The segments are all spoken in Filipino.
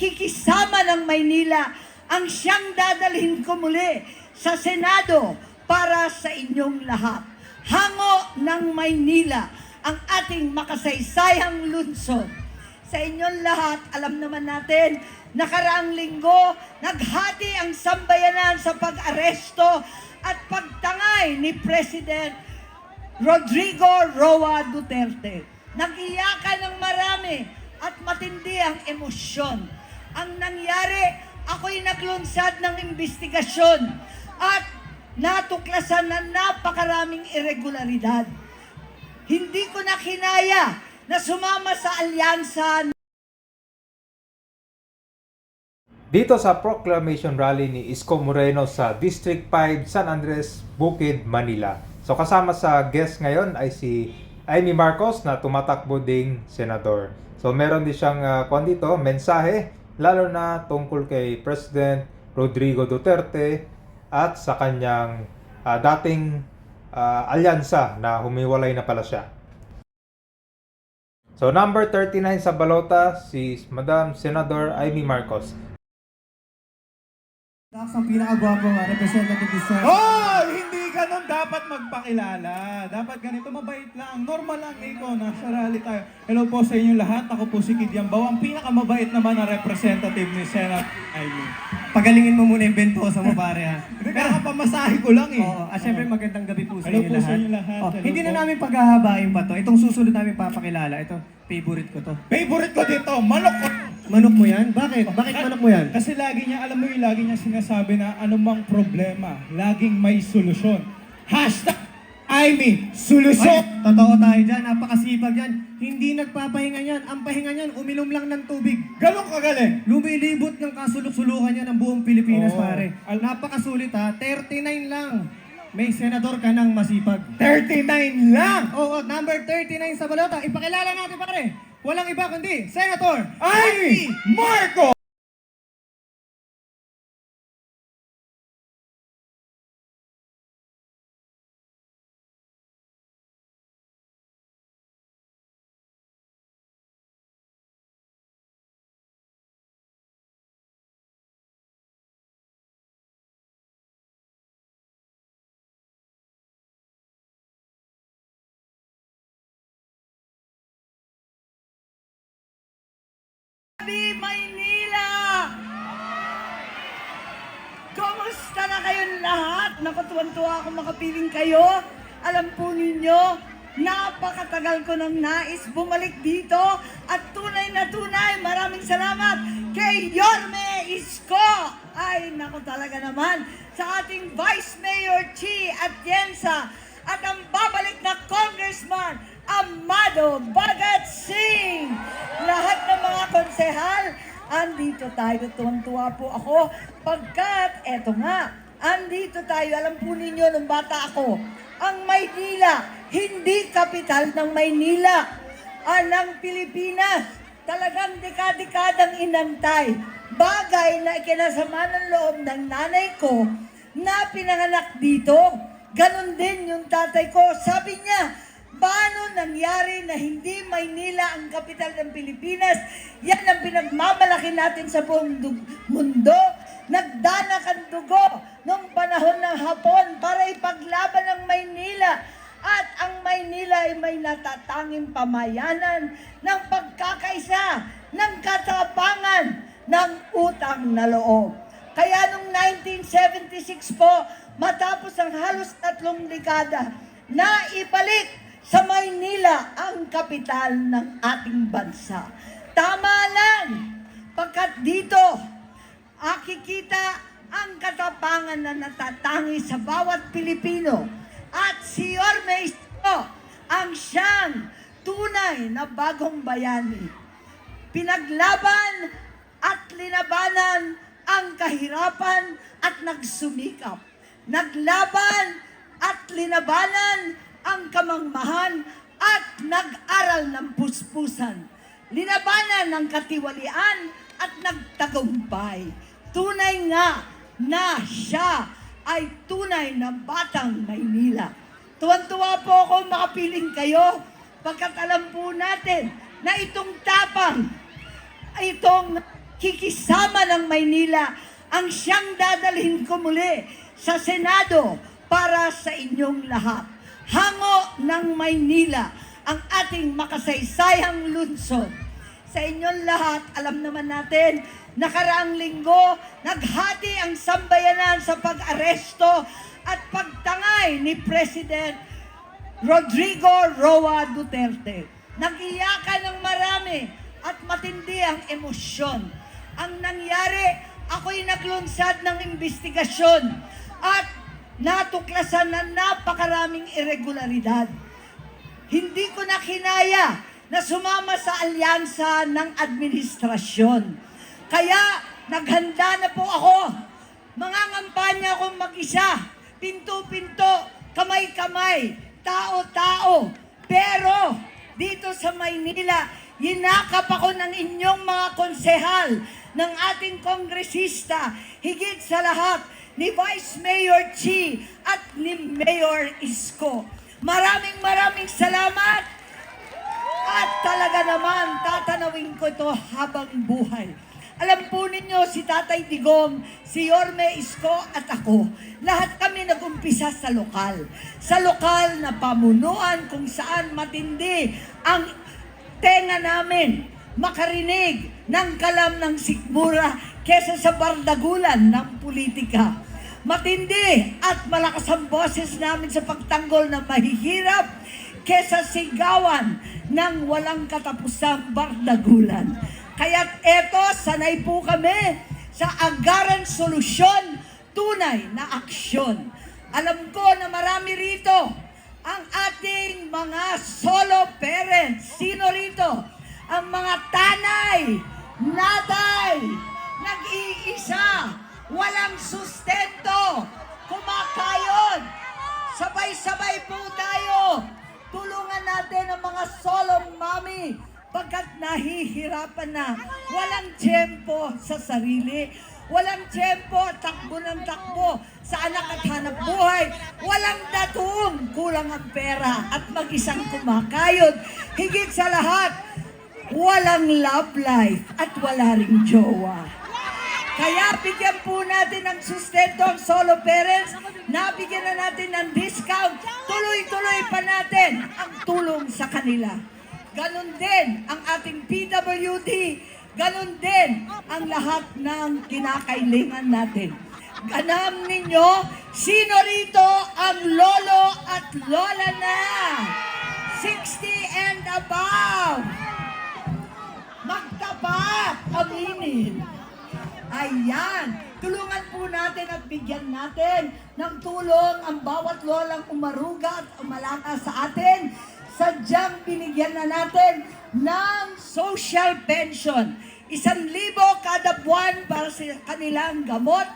kikisama ng Maynila ang siyang dadalhin ko muli sa Senado para sa inyong lahat. Hango ng Maynila ang ating makasaysayang lungsod. Sa inyong lahat, alam naman natin, nakaraang linggo, naghati ang sambayanan sa pag-aresto at pagtangay ni President Rodrigo Roa Duterte. Nagiyakan ng marami at matindi ang emosyon. Ang nangyari, ako'y naglunsad ng investigasyon at natuklasan na napakaraming irregularidad. Hindi ko na kinaya na sumama sa alyansa Dito sa proclamation rally ni Isko Moreno sa District 5, San Andres, Bukid, Manila. So kasama sa guest ngayon ay si Amy Marcos na tumatakbo ding senador. So meron din siyang uh, kwan dito, mensahe lalo na tungkol kay President Rodrigo Duterte at sa kanyang ah, dating ah, alyansa na humiwalay na pala siya. So number 39 sa balota si Madam Senador Amy Marcos. Dax ang pinakagwapong uh, representative Sir. Oh, dapat magpakilala. Dapat ganito, mabait lang. Normal lang, Nico. Nasa rally tayo. Hello po sa inyo lahat. Ako po si Kid Yambaw. Ang pinakamabait naman na representative ni Senat Amy. Pagalingin mo muna yung bentosa mo pare ha. Hindi, kakapamasahe ko lang eh. Oo, at syempre magandang gabi po sa Hello inyo po lahat. sa inyo lahat. Oh, Hello hindi na po. namin paghahabain pa to. Itong susunod namin papakilala. Ito, favorite ko to. Favorite ko dito, manok ko. Manok mo yan? Bakit? Bakit manok mo yan? Kasi lagi niya, alam mo yung lagi niya sinasabi na anumang problema, laging may solusyon. Hashtag Amy, Ay, solusyon! totoo tayo dyan. Napakasipag yan. Hindi nagpapahinga yan. Ang pahinga niyan, uminom lang ng tubig. Ganun kagaling. Lumilibot ng kasulok-sulukan niya ng buong Pilipinas, Oo. pare. Napakasulit ha. 39 lang. May senador ka ng masipag. 39 lang! Oo, number 39 sa balota. Ipakilala natin pare. Walang iba kundi Senator Amy Marco! Happy Maynila! Kumusta na kayong lahat? Nakatuwan-tuwa ako makapiling kayo. Alam po ninyo, napakatagal ko nang nais bumalik dito at tunay na tunay, maraming salamat kay Yorme Isko. Ay, naku talaga naman sa ating Vice Mayor Chi Atienza at ang babalik na Congressman Amado ng konsehal, andito tayo. Tuwang-tuwa po ako pagkat, eto nga, andito tayo. Alam po ninyo, nung bata ako, ang Maynila, hindi kapital ng Maynila, ah, Pilipinas. Talagang dekadekadang inantay. Bagay na ikinasama ng loob ng nanay ko na pinanganak dito. Ganon din yung tatay ko. Sabi niya, paano nangyari na hindi Maynila ang kapital ng Pilipinas? Yan ang pinagmamalaki natin sa buong mundo. Nagdanak ang dugo nung panahon ng Hapon para ipaglaban ang Maynila. At ang Maynila ay may natatanging pamayanan ng pagkakaisa, ng katapangan, ng utang na loob. Kaya noong 1976 po, matapos ang halos tatlong dekada, na ibalik sa Maynila ang kapital ng ating bansa. Tama lang, pagkat dito, akikita ang katapangan na natatangi sa bawat Pilipino. At si Yorme Isko ang siyang tunay na bagong bayani. Pinaglaban at linabanan ang kahirapan at nagsumikap. Naglaban at linabanan ang kamangmahan at nag-aral ng puspusan. Linabanan ng katiwalian at nagtagumpay. Tunay nga na siya ay tunay na batang Maynila. Tuwan-tuwa po ako makapiling kayo pagkat alam po natin na itong tapang, itong kikisama ng Maynila ang siyang dadalhin ko muli sa Senado para sa inyong lahat. Hango ng Maynila ang ating makasaysayang lunsod. Sa inyong lahat, alam naman natin, nakaraang linggo, naghati ang sambayanan sa pag-aresto at pagtangay ni President Rodrigo Roa Duterte. Nagiyakan ng marami at matindi ang emosyon. Ang nangyari, ako'y naglunsad ng investigasyon at natuklasan na napakaraming irregularidad. Hindi ko na kinaya na sumama sa alyansa ng administrasyon. Kaya naghanda na po ako. Mangangampanya akong mag-isa, pinto-pinto, kamay-kamay, tao-tao. Pero dito sa Maynila, yinakap ako ng inyong mga konsehal, ng ating kongresista, higit sa lahat, ni Vice Mayor Chi at ni Mayor Isko. Maraming maraming salamat at talaga naman, tatanawin ko ito habang buhay. Alam po ninyo, si Tatay Digong, si Yorme Isko at ako, lahat kami nagumpisa sa lokal. Sa lokal na pamunuan kung saan matindi ang tenga namin makarinig ng kalam ng sikmura kesa sa bardagulan ng politika. Matindi at malakas ang boses namin sa pagtanggol ng mahihirap kesa sigawan ng walang katapusang bardagulan. Kaya't eto, sanay po kami sa agaran solusyon, tunay na aksyon. Alam ko na marami rito ang ating mga solo parents. Sino rito? Ang mga tanay, natay, nag-iisa, walang sustento, kumakayod. Sabay-sabay po tayo. Tulungan natin ang mga solo mommy pagkat nahihirapan na. Walang tiyempo sa sarili. Walang tiyempo, takbo ng takbo sa anak at hanap buhay. Walang datum, kulang ang pera at mag-isang kumakayod. Higit sa lahat, walang love life at wala ring jowa. Kaya bigyan po natin ng sustento ang solo parents, nabigyan na natin ng discount, tuloy-tuloy pa natin ang tulong sa kanila. Ganon din ang ating PWD, ganon din ang lahat ng kinakailangan natin. Ganam ninyo, sino rito ang lolo at lola na? 60 and above. Magtapat, aminin. Ayan, tulungan po natin at bigyan natin ng tulong ang bawat lolang umaruga at umalaka sa atin. Sadyang binigyan na natin ng social pension. Isang libo kada buwan para sa kanilang gamot,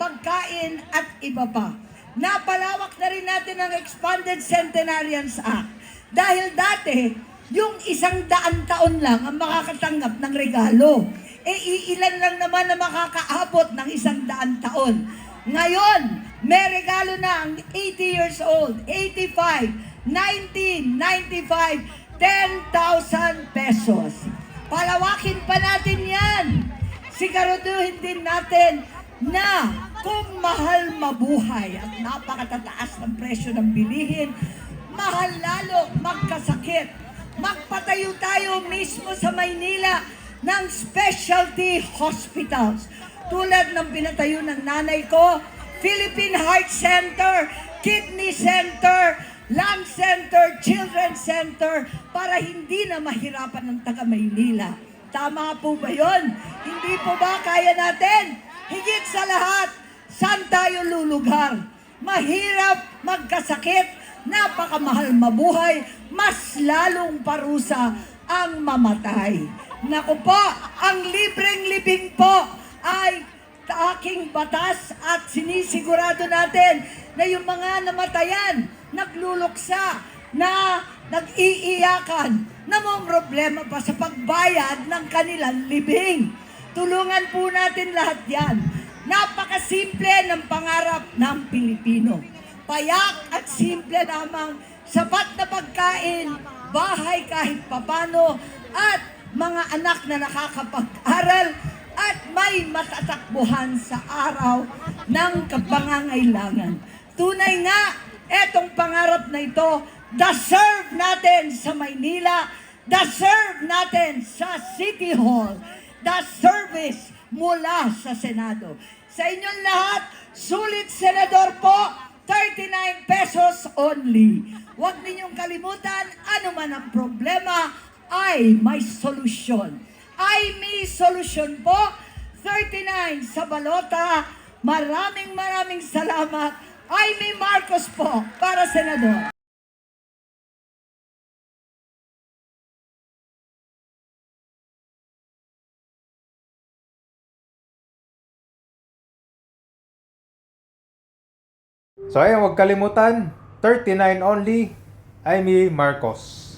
pagkain at iba pa. Napalawak na rin natin ang Expanded Centenarians Act. Dahil dati, yung isang daan taon lang ang makakatanggap ng regalo. E iilan lang naman na makakaabot ng isang daan taon. Ngayon, may regalo na ang 80 years old, 85, 90, 95, 10,000 pesos. Palawakin pa natin yan. Siguraduhin din natin na kung mahal mabuhay at napakatataas ng presyo ng bilihin, mahal lalo magkasakit. Magpatayo tayo mismo sa Maynila ng specialty hospitals. Tulad ng pinatayo ng nanay ko, Philippine Heart Center, Kidney Center, Lung Center, Children's Center, para hindi na mahirapan ng taga Maynila. Tama po ba yon? Hindi po ba kaya natin? Higit sa lahat, saan tayo lulugar? Mahirap magkasakit, napakamahal mabuhay, mas lalong parusa ang mamatay. Naku po, ang libreng libing po ay aking batas at sinisigurado natin na yung mga namatayan, nagluluksa, na nag-iiyakan, namang problema pa sa pagbayad ng kanilang libing. Tulungan po natin lahat yan. Napakasimple ng pangarap ng Pilipino. Payak at simple lamang, sapat na pagkain, bahay kahit papano, at mga anak na nakakapag-aral at may matatakbuhan sa araw ng kapangangailangan. Tunay nga, etong pangarap na ito, deserve natin sa Maynila, deserve natin sa City Hall, the service mula sa Senado. Sa inyong lahat, sulit senador po, 39 pesos only. Huwag ninyong kalimutan, ano man ang problema, ay may solusyon. Ay may solusyon po, 39 sa balota. Maraming maraming salamat. Ay may Marcos po para senador. So ayun, huwag kalimutan, 39 only, Amy Marcos.